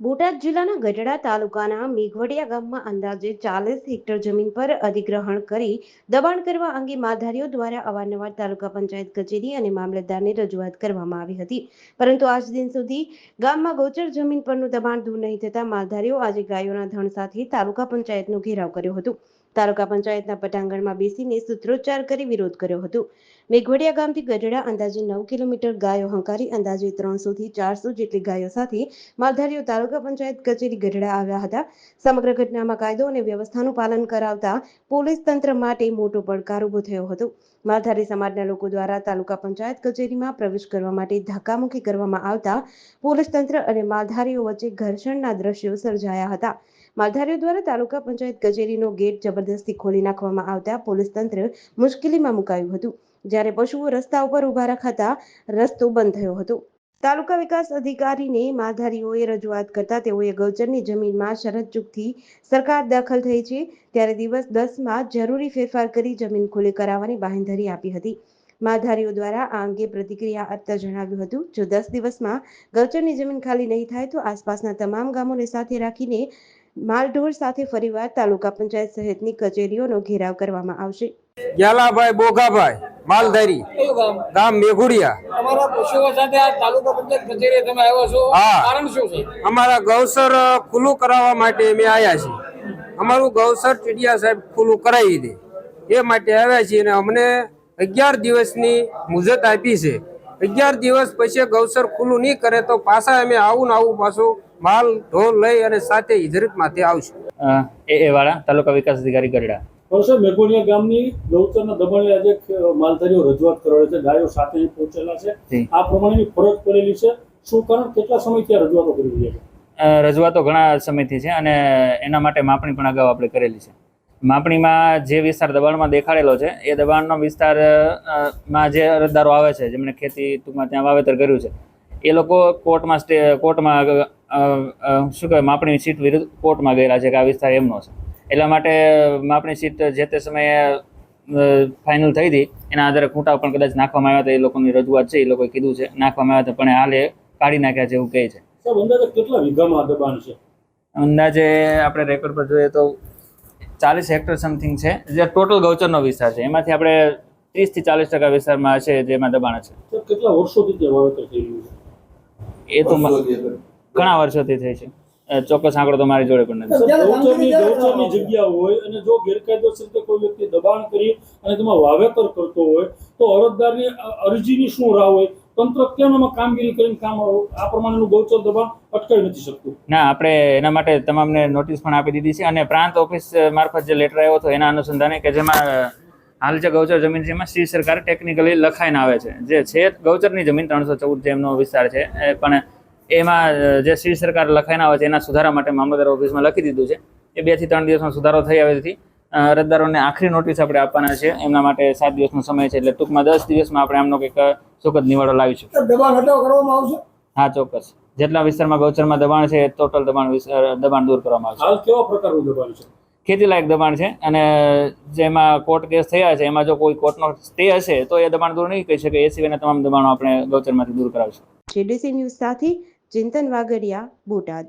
બોટાદ જિલ્લાના ગઢડા તાલુકાના મેઘવડિયા ગામમાં અંદાજે ચાલીસ હેક્ટર જમીન પર અધિગ્રહણ કરી દબાણ કરવા અંગે માધારીઓ દ્વારા અવારનવાર તાલુકા પંચાયત કચેરી અને મામલતદારને રજૂઆત કરવામાં આવી હતી. પરંતુ આજ દિન સુધી ગામમાં ગોચર જમીન પરનું દબાણ દૂર નહીં થતાં માલધારીઓ આજે ગાયોના ધણ સાથે તાલુકા પંચાયતનો ઘેરાવ કર્યો હતો. તાલુકા પંચાયતના પટાંગણમાં બેસીને સૂત્રોચ્ચાર કરી વિરોધ કર્યો હતો. મેઘવડિયા ગામથી ગઢડા અંદાજે નવ કિલોમીટર ગાયો હંકારી, અંદાજે ત્રણસો થી ચારસો જેટલી ગાયો સાથે માલધારીઓ તાલુકા પંચાયત કચેરી ગઢડા આવ્યા હતા. સમગ્ર ઘટનામાં કાયદો અને વ્યવસ્થાનું પાલન કરાવતા પોલીસ તંત્ર માટે મોટો પડકાર ઊભો થયો હતો. માલધારી સમાજના લોકો દ્વારા તાલુકા પંચાયત કચેરીમાં પ્રવેશ કરવા માટે ધક્કામુક્કી કરવામાં આવતા પોલીસ તંત્ર અને માલધારીઓ વચ્ચે ઘર્ષણના દ્રશ્યો સર્જાયા હતા. માલધારીઓ દ્વારા તાલુકા પંચાયત કચેરીનો ગેટ જબરદસ્તી ખોલી નાખવામાં આવતા પોલીસ તંત્ર મુશ્કેલીમાં મુકાયું હતું, જ્યારે પશુઓ રસ્તા ઉપર ઊભા રખાતા રસ્તો બંધ થયો હતો. તાલુકા વિકાસ અધિકારીને માલધારીઓએ રજૂઆત કરતા તેઓએ ગૌચરની જમીનમાં શરત ચૂકથી સરકાર દાખલ થઈ છે, ત્યારે દિવસ દસમાં જરૂરી ફેરફાર કરી જમીન ખુલ્લી કરાવવાની બાંહેધરી આપી હતી. માલધારીઓ દ્વારા આ અંગે પ્રતિક્રિયા આપતા જણાવ્યું હતું, જો દસ દિવસમાં ગૌચરની જમીન ખાલી નહીં થાય તો આસપાસના તમામ ગામોને સાથે રાખીને માલઢોર સાથે ફરીવાર તાલુકા પંચાયત સહિતની કચેરીઓનો ઘેરાવ કરવામાં આવશે. ગ્યાલાભાઈ બોગાભાઈ માલધારી. ગામ? મેઘુડિયા. અમારા પશુઓ સાથે આ તાલુકા પંચાયત કચેરીએ તમે આવ્યા છો. હા. કારણ શું છે? અમારા ગૌસર ખુલ્લું કરાવવા માટે અમે આવ્યા છીએ. અમારું ગૌસર ચીડિયા સાહેબ ખુલ્લું કરાવી દે. એ માટે આવ્યા છીએ અને અમને અગિયાર દિવસની મુદત આપી છે. અગિયાર દિવસ પછી ગૌસર ખુલ્લું નહીં કરે તો પાછા અમે આવું ને આવું પાછું માલ ઢોર લઈ અને સાથે હિજરત માથે આવશું એ એ વાળા તાલુકા વિકાસ અધિકારી ગરડા વર્ષે મેઘોડિયા ગામની ગૌચરના દબાણે આજે માલધારીઓ રજૂઆત કરવા છે ગાયો સાથે પહોંચેલા છે. આ પ્રમાણેની ફરજ પડેલી છે. શું કારણ? કેટલા સમયથી આ રજૂઆતો કરી રહ્યા છે? રજૂઆતો ઘણા સમયથી છે અને એના માટે માપણી પણ અગાઉ આપણે કરેલી છે. માપણીમાં જે વિસ્તાર દબાણમાં દેખાડેલો છે એ દબાણનો વિસ્તારમાં જે અરજદારો આવે છે જેમણે ખેતી ટૂંકમાં ત્યાં વાવેતર કર્યું છે એ લોકો કોર્ટમાં સ્ટે કોર્ટમાં શું કહેવાય માપણી સીટ વિરુદ્ધ કોર્ટમાં ગયેલા છે કે આ વિસ્તાર એમનો છે. એટલા માટે માપણી સીટ જે તે સમયે ફાઇનલ થઈ હતી એના આધારે ખૂંટા પણ કદાચ નાખવામાં આવ્યા હતા એ લોકોની રજૂઆત છે એ લોકોએ કીધું છે નાખવામાં આવ્યા હતા પણ હાલ એ કાઢી નાખ્યા છે એવું કહે છે. અંદાજે કેટલા વીઘામાં દબાણ છે? અંદાજે આપણે રેકોર્ડ પર જોઈએ તો ચાલીસ હેક્ટર સમથિંગ છે. જે ટોટલ ગૌચરનો વિસ્તાર છે. એમાંથી આપણે ત્રીસથી ચાલીસ ટકા વિસ્તારમાં છે જેમાં દબાણ છે. કેટલા વર્ષોથી વાવેતર થઈ રહ્યું છે? એ તો ઘણા વર્ષોથી થઈ છે. ચોક્કસ આંકડો તો મારી જોડે પણ નથી. ગૌચરની જગ્યા હોય અને જો ગેરકાયદેસર રીતે કોઈ વ્યક્તિ દબાણ કરી અને તેમાં વાવેતર કરતો હોય તો અરજદારની અરજીની શું રાહ હોય? તંત્ર કેમ એમાં કામગીરી કરીને કામ આ પ્રમાણેનું ગૌચર દબાણ શકતું. ના, આપણે એના માટે તમામને નોટિસ પણ આપી દીધી છે અને પ્રાંત ઓફિસ મારફત જે લેટર આવ્યો હતો એના અનુસંધાને કે જેમાં હાલ જે ગૌચર જમીન છે એમાં શ્રી સરકાર ટેકનિકલી લખાઈને આવે છે. જે છે ગૌચરની જમીન ત્રણસો ચૌદ જેમનો વિસ્તાર છે પણ એમાં જે શ્રી સરકાર લખાઈને આવે છે એના સુધારા માટે મામલતદાર ઓફિસમાં લખી દીધું છે. એ બેથી ત્રણ દિવસમાં સુધારો થઈ આવેથી અરજદારોને આખરી નોટિસ આપણે આપવાના છે. એમના માટે સાત દિવસનો સમય છે એટલે ટૂંકમાં દસ દિવસમાં આપણે આમનો કંઈક સુખદ નિવાડો લાવીશું દબાણ હટાવ કરવામાં આવશે? હા ચોક્કસ. જેટલા વિસ્તારમાં ગૌચરમાં દબાણ છે ટોટલ દબાણ દબાણ દૂર કરવામાં આવશે. હાલ કેવા પ્રકારનું દબાણ છે? ખેતી લાયક દબાણ છે અને જેમાં કોર્ટ કેસ થયા છે એમાં જો કોઈ કોર્ટનો સ્ટે હશે તો એ દબાણ દૂર નહીં કહી શકે. એ સિવાયના તમામ દબાણો આપણે ગૌચરમાંથી દૂર કરાવશું જેડીસી ન્યૂઝ સાથે ચિંતન વાગડિયા બોટાદ.